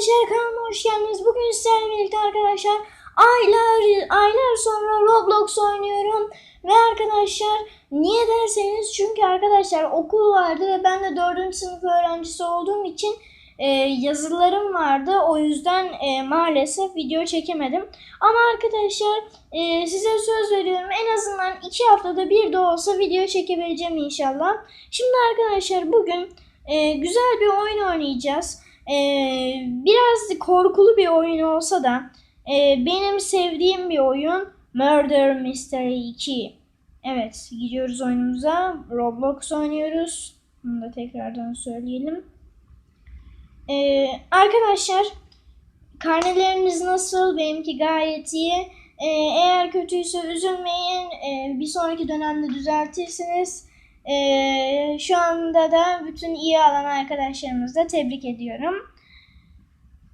arkadaşlar kanalıma hoş geldiniz. Bugün sizlerle birlikte arkadaşlar aylar aylar sonra Roblox oynuyorum. Ve arkadaşlar niye derseniz çünkü arkadaşlar okul vardı ve ben de 4. sınıf öğrencisi olduğum için e, yazılarım vardı. O yüzden e, maalesef video çekemedim. Ama arkadaşlar e, size söz veriyorum en azından 2 haftada bir de olsa video çekebileceğim inşallah. Şimdi arkadaşlar bugün e, güzel bir oyun oynayacağız. Ee, biraz korkulu bir oyun olsa da e, benim sevdiğim bir oyun Murder Mystery 2. Evet gidiyoruz oyunumuza. Roblox oynuyoruz. Bunu da tekrardan söyleyelim. Ee, arkadaşlar karneleriniz nasıl? Benimki gayet iyi. Ee, eğer kötüyse üzülmeyin. Ee, bir sonraki dönemde düzeltirsiniz. Ee, şu anda da bütün iyi alan arkadaşlarımızı da tebrik ediyorum.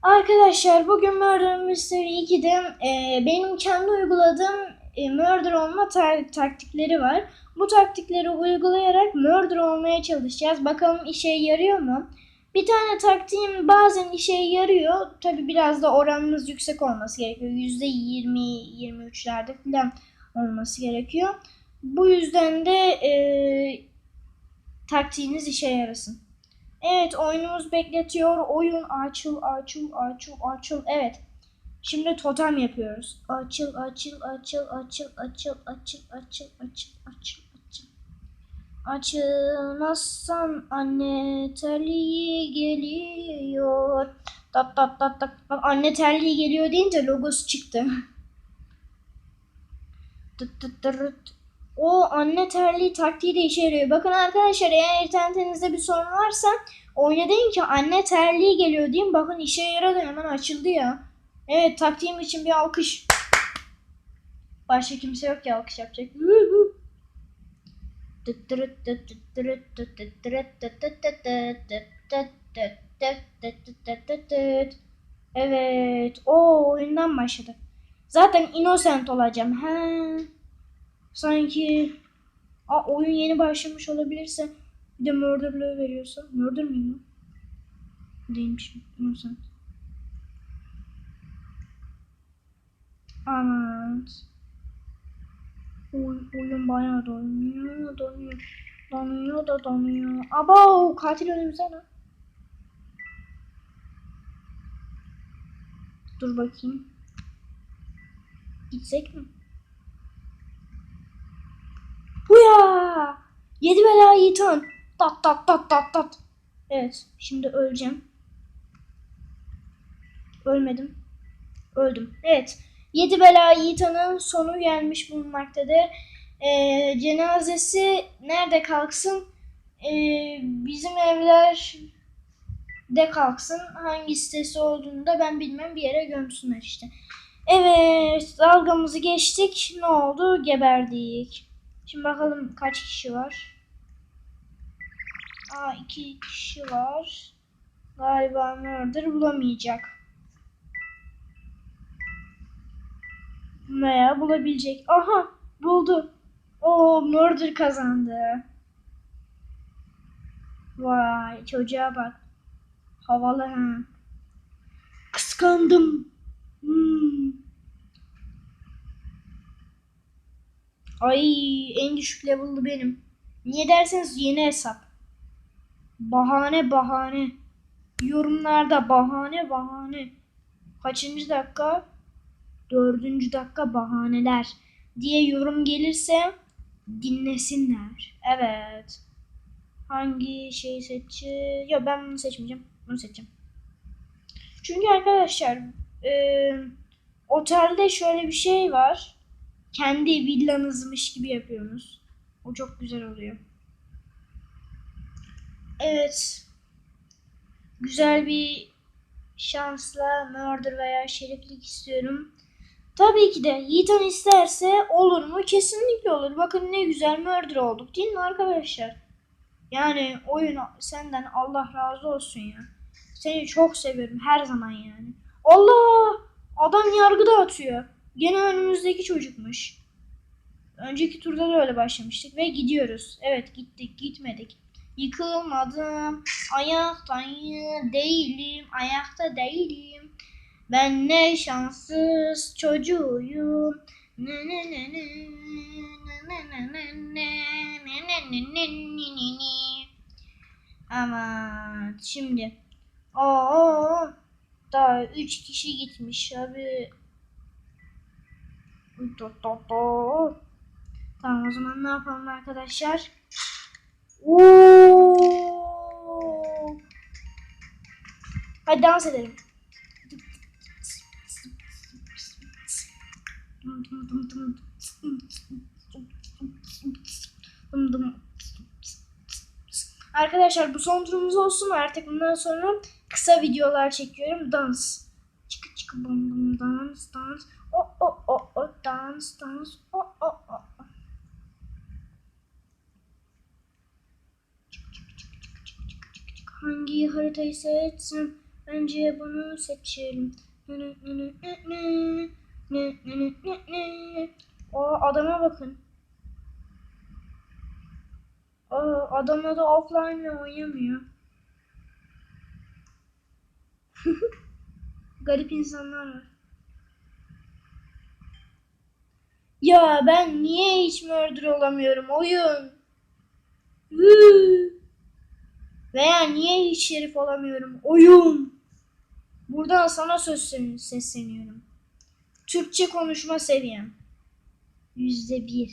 Arkadaşlar bugün Murder Mystery 2'de e, benim kendi uyguladığım e, murder olma ta- taktikleri var. Bu taktikleri uygulayarak murder olmaya çalışacağız. Bakalım işe yarıyor mu? Bir tane taktiğim bazen işe yarıyor. Tabi biraz da oranımız yüksek olması gerekiyor. %20-23'lerde falan olması gerekiyor. Bu yüzden de e, taktiğiniz işe yarasın. Evet oyunumuz bekletiyor. Oyun açıl açıl açıl açıl. Evet. Şimdi totem yapıyoruz. Açıl açıl açıl açıl açıl açıl açıl açıl açıl açıl. Açılmazsan anne terliği geliyor. Tat tat tat tat. Anne terliği geliyor deyince logosu çıktı. Tıt tıt tırıt. O anne terliği taktiği de işe yarıyor. Bakın arkadaşlar eğer internetinizde bir sorun varsa oyuna deyin ki anne terliği geliyor diyeyim. Bakın işe yaradı hemen açıldı ya. Evet taktiğim için bir alkış. Başka kimse yok ki alkış yapacak. Evet. O oyundan başladı. Zaten innocent olacağım. He. Sanki Aa, oyun yeni başlamış olabilirse bir de murderlığı veriyorsa. Murder mıyım lan? Değilmiş. Innocent. Evet. Oy, oyun bayağı donuyor, donuyor. Donuyor da donuyor. Aba katil önümüzde lan. Dur bakayım. Gitsek mi? Yedi bela yiğitan. Tat tat tat tat tat. Evet. Şimdi öleceğim. Ölmedim. Öldüm. Evet. Yedi bela yiğitanın sonu gelmiş bulunmaktadır. Ee, cenazesi nerede kalksın? Ee, bizim evler de kalksın. Hangi sitesi olduğunu da ben bilmem bir yere gömsünler işte. Evet dalgamızı geçtik. Ne oldu? Geberdik. Şimdi bakalım kaç kişi var. Aa iki kişi var. Galiba murder bulamayacak. Veya bulabilecek. Aha buldu. O murder kazandı. Vay çocuğa bak. Havalı ha. Kıskandım. Hmm. Ay en düşük level'lı benim. Niye derseniz yeni hesap. Bahane bahane. Yorumlarda bahane bahane. Kaçıncı dakika? Dördüncü dakika bahaneler diye yorum gelirse dinlesinler. Evet. Hangi şeyi seçeceğim? Yok ben bunu seçmeyeceğim. Bunu seçeceğim. Çünkü arkadaşlar e, otelde şöyle bir şey var kendi villanızmış gibi yapıyorsunuz. O çok güzel oluyor. Evet. Güzel bir şansla murder veya şeriflik istiyorum. Tabii ki de Yiğitan isterse olur mu? Kesinlikle olur. Bakın ne güzel murder olduk değil mi arkadaşlar? Yani oyun senden Allah razı olsun ya. Seni çok seviyorum her zaman yani. Allah! Adam yargı dağıtıyor. Gene önümüzdeki çocukmuş. Önceki turda da öyle başlamıştık ve gidiyoruz. Evet gittik gitmedik. Yıkılmadım, ayaktayım, değilim, ayakta değilim. Ben ne şanssız çocuğum. Aman şimdi. Oo, daha üç kişi gitmiş abi. Tamam o zaman ne yapalım arkadaşlar? Oo. Hadi dans edelim. Arkadaşlar bu son turumuz olsun artık bundan sonra kısa videolar çekiyorum dans. Çıkı çıkı bum bum dans dans. Oh oh oh oh dans dans oh oh oh. Hangi haritayı seçsem bence bunu seçelim. O adama bakın. Aa, adamla da offline ile oynamıyor. Garip insanlar var. Ya ben niye hiç murder olamıyorum oyun? Hıı. Veya niye hiç şerif olamıyorum oyun? Buradan sana söz sesleniyorum. Türkçe konuşma seviyem. Yüzde bir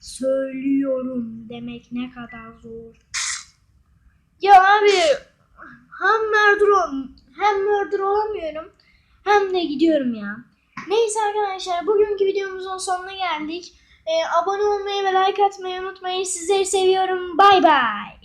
söylüyorum demek ne kadar zor. Ya abi hem murder, hem murder olamıyorum hem de gidiyorum ya. Neyse arkadaşlar bugünkü videomuzun sonuna geldik. Ee, abone olmayı ve like atmayı unutmayın. Sizleri seviyorum. Bay bay.